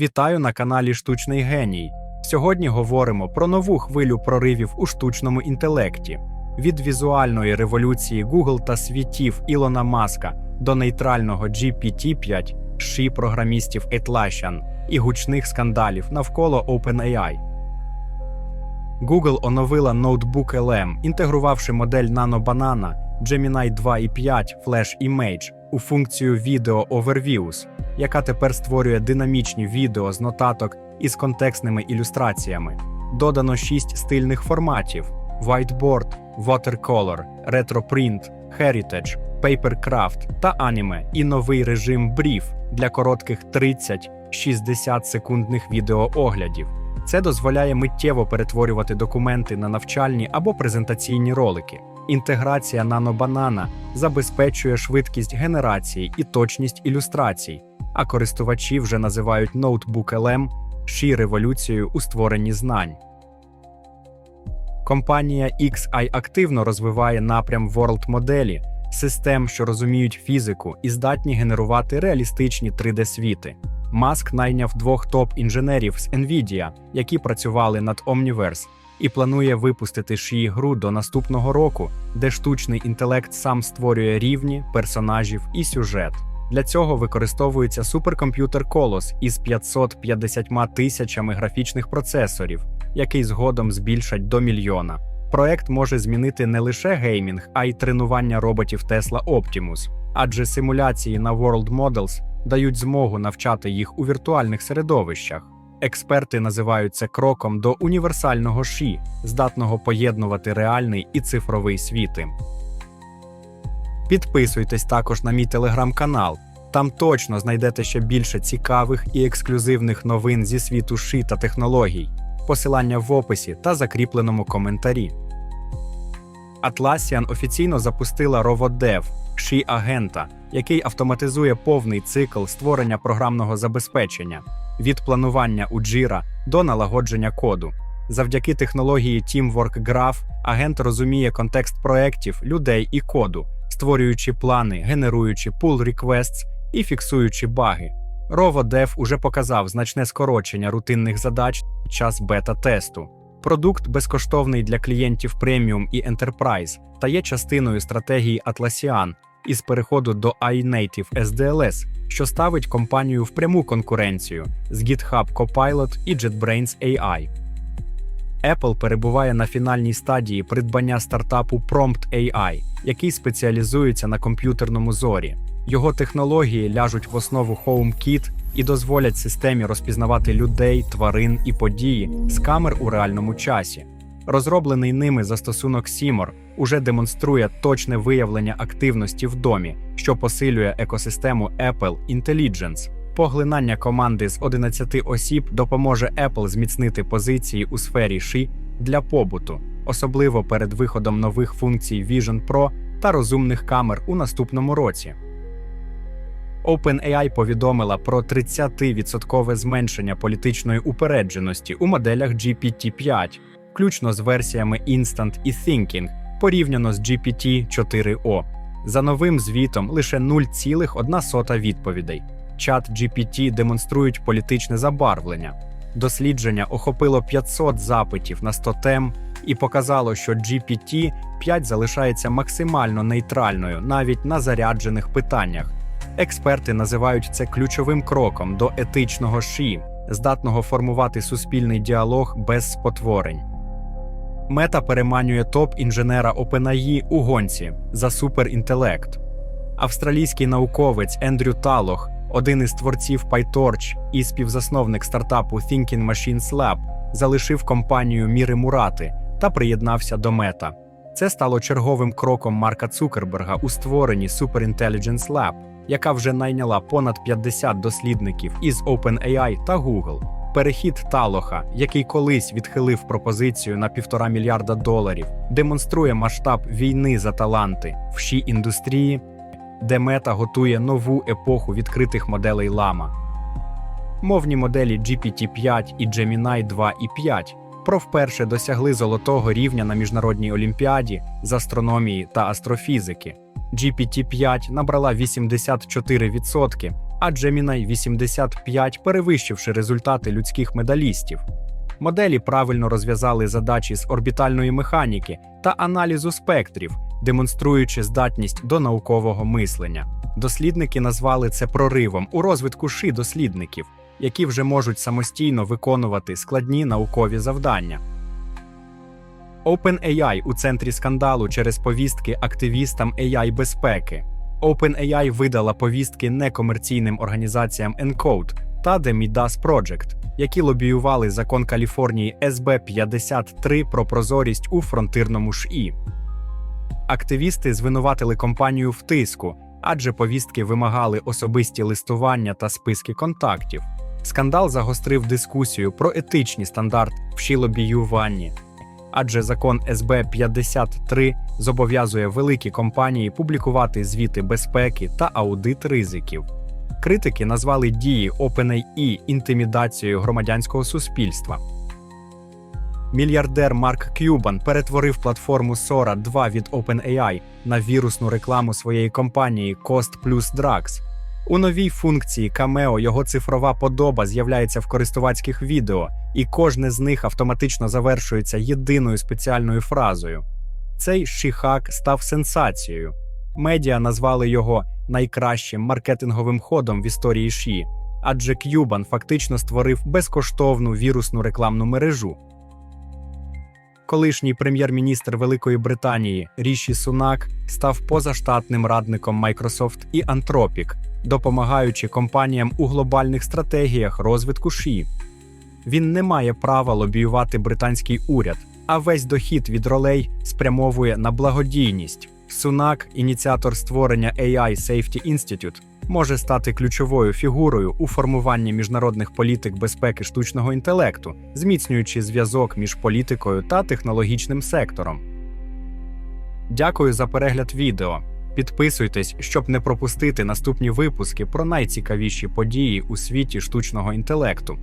Вітаю на каналі Штучний Геній. Сьогодні говоримо про нову хвилю проривів у штучному інтелекті від візуальної революції Google та світів Ілона Маска до нейтрального GPT-5, ші програмістів Atlassian і гучних скандалів навколо OpenAI. Google оновила ноутбук LM, інтегрувавши модель Nano Banana, Gemini 2.5 Flash Image у функцію Video Overviews, яка тепер створює динамічні відео з нотаток із контекстними ілюстраціями. Додано шість стильних форматів: Whiteboard, Watercolor, Retroprint, Heritage, Papercraft та Anime і новий режим Brief для коротких 30-60 секундних відеооглядів. Це дозволяє миттєво перетворювати документи на навчальні або презентаційні ролики. Інтеграція нанобанана забезпечує швидкість генерації і точність ілюстрацій, а користувачі вже називають ноутбук LM ші революцією у створенні знань. Компанія XI активно розвиває напрям World моделі, систем, що розуміють фізику і здатні генерувати реалістичні 3D-світи. Маск найняв двох топ-інженерів з NVIDIA, які працювали над Omniverse, і планує випустити шиї гру до наступного року, де штучний інтелект сам створює рівні, персонажів і сюжет. Для цього використовується суперкомп'ютер Колос із 550 тисячами графічних процесорів, який згодом збільшать до мільйона. Проект може змінити не лише геймінг, а й тренування роботів Tesla Optimus, адже симуляції на World Models дають змогу навчати їх у віртуальних середовищах. Експерти називають це кроком до універсального ші, здатного поєднувати реальний і цифровий світи. Підписуйтесь також на мій телеграм-канал. Там точно знайдете ще більше цікавих і ексклюзивних новин зі світу ши та технологій. Посилання в описі та закріпленому коментарі. Atlassian офіційно запустила RoboDev ши агента, який автоматизує повний цикл створення програмного забезпечення від планування у Jira до налагодження коду. Завдяки технології Teamwork Graph агент розуміє контекст проєктів, людей і коду, створюючи плани, генеруючи pull requests і фіксуючи баги. RovoDev уже показав значне скорочення рутинних задач під час бета-тесту. Продукт безкоштовний для клієнтів преміум і Enterprise та є частиною стратегії Atlassian із переходу до iNative SDLS, що ставить компанію в пряму конкуренцію з GitHub Copilot і JetBrains AI. Apple перебуває на фінальній стадії придбання стартапу Prompt AI, який спеціалізується на комп'ютерному зорі. Його технології ляжуть в основу HomeKit і дозволять системі розпізнавати людей, тварин і події з камер у реальному часі. Розроблений ними застосунок Seymour уже демонструє точне виявлення активності в домі, що посилює екосистему Apple Intelligence. Поглинання команди з 11 осіб допоможе Apple зміцнити позиції у сфері ши для побуту, особливо перед виходом нових функцій Vision Pro та розумних камер у наступному році. OpenAI повідомила про 30% зменшення політичної упередженості у моделях GPT-5, включно з версіями Instant і Thinking, порівняно з GPT-4o. За новим звітом лише 0,1 відповідей. Чат GPT демонструють політичне забарвлення. Дослідження охопило 500 запитів на 100 тем і показало, що GPT-5 залишається максимально нейтральною навіть на заряджених питаннях. Експерти називають це ключовим кроком до етичного ші, здатного формувати суспільний діалог без спотворень. Мета переманює топ-інженера OpenAI у гонці за суперінтелект. Австралійський науковець Ендрю Талох, один із творців PyTorch і співзасновник стартапу Thinking Machines Lab, залишив компанію Міри Мурати та приєднався до мета. Це стало черговим кроком Марка Цукерберга у створенні Superintelligence Lab, яка вже найняла понад 50 дослідників із OpenAI та Google. Перехід Талоха, який колись відхилив пропозицію на півтора мільярда доларів, демонструє масштаб війни за таланти в ші індустрії, де мета готує нову епоху відкритих моделей лама. Мовні моделі GPT-5 і Gemini 2 і 5 про вперше досягли золотого рівня на міжнародній олімпіаді з астрономії та астрофізики. GPT-5 набрала 84% а Gemini 85, перевищивши результати людських медалістів. Моделі правильно розв'язали задачі з орбітальної механіки та аналізу спектрів, демонструючи здатність до наукового мислення. Дослідники назвали це проривом у розвитку ши дослідників, які вже можуть самостійно виконувати складні наукові завдання. OpenAI у центрі скандалу через повістки активістам AI безпеки. OpenAI видала повістки некомерційним організаціям ENCODE та The Midas Project, які лобіювали закон Каліфорнії СБ 53 про прозорість у фронтирному ШІ. Активісти звинуватили компанію в тиску, адже повістки вимагали особисті листування та списки контактів. Скандал загострив дискусію про етичні стандарти в шілобіюванні, адже закон СБ 53 зобов'язує великі компанії публікувати звіти безпеки та аудит ризиків. Критики назвали дії OpenAI інтимідацією громадянського суспільства. Мільярдер Марк Кюбан перетворив платформу Sora 2 від OpenAI на вірусну рекламу своєї компанії Cost Plus Drugs. У новій функції Cameo його цифрова подоба з'являється в користувацьких відео, і кожне з них автоматично завершується єдиною спеціальною фразою. Цей шіхак став сенсацією. Медіа назвали його найкращим маркетинговим ходом в історії Ші, адже К'юбан фактично створив безкоштовну вірусну рекламну мережу. Колишній прем'єр-міністр Великої Британії Ріші Сунак став позаштатним радником Microsoft і Anthropic, допомагаючи компаніям у глобальних стратегіях розвитку ШІ. Він не має права лобіювати британський уряд, а весь дохід від ролей спрямовує на благодійність. Сунак, ініціатор створення AI Safety Institute, може стати ключовою фігурою у формуванні міжнародних політик безпеки штучного інтелекту, зміцнюючи зв'язок між політикою та технологічним сектором. Дякую за перегляд відео. Підписуйтесь, щоб не пропустити наступні випуски про найцікавіші події у світі штучного інтелекту.